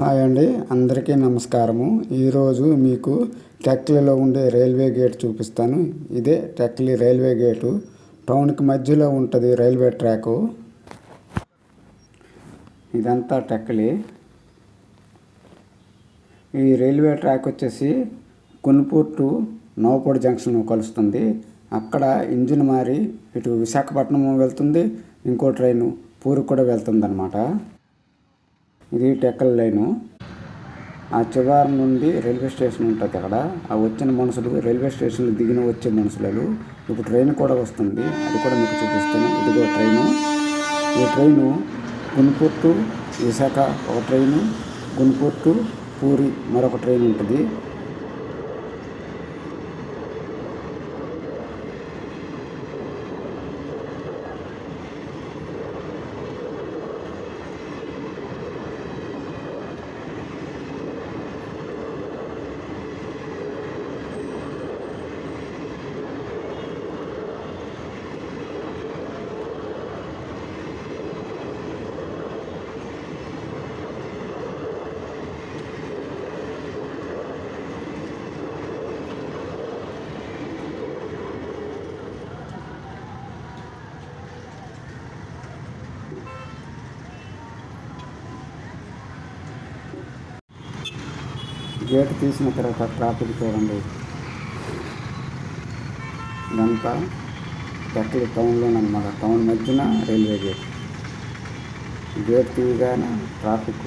Hi అండి అందరికీ నమస్కారము. ఈరోజు మీకు టెక్లీలో ఉండే రైల్వే గేట్ చూపిస్తాను. ఇదే టెక్లీ రైల్వే గేటు. టౌన్కి మధ్యలో ఉంటుంది రైల్వే ట్రాకు. ఇదంతా టెక్లీ. ఈ రైల్వే ట్రాక్ వచ్చేసి కున్పూర్ టు నవపూడి జంక్షన్ కలుస్తుంది. అక్కడ ఇంజిన్ మారి ఇటు విశాఖపట్నం వెళ్తుంది. ఇంకో ట్రైను పూరికి కూడా వెళ్తుంది ఇది టెక్కల్ లైను. ఆ చివరి నుండి రైల్వే స్టేషన్ ఉంటుంది అక్కడ. ఆ వచ్చిన మనుషులు రైల్వే స్టేషన్లో దిగిన వచ్చే మనుషులు ఇప్పుడు ట్రైన్ కూడా వస్తుంది. అది కూడా మీకు చూపిస్తాను. ఇదిగో ట్రైను. ఈ ట్రైను గుంటూరు టు విశాఖ ఒక ట్రైను గుంటూరు టు పూరి మరొక ట్రైన్ ఉంటుంది. గేట్ తీసిన తర్వాత ట్రాఫిక్ చూడండి ఇదంతా టెక్కలి టౌన్లోనమాట టౌన్ మధ్యన రైల్వే గేట్. గేట్ తీయగానే ట్రాఫిక్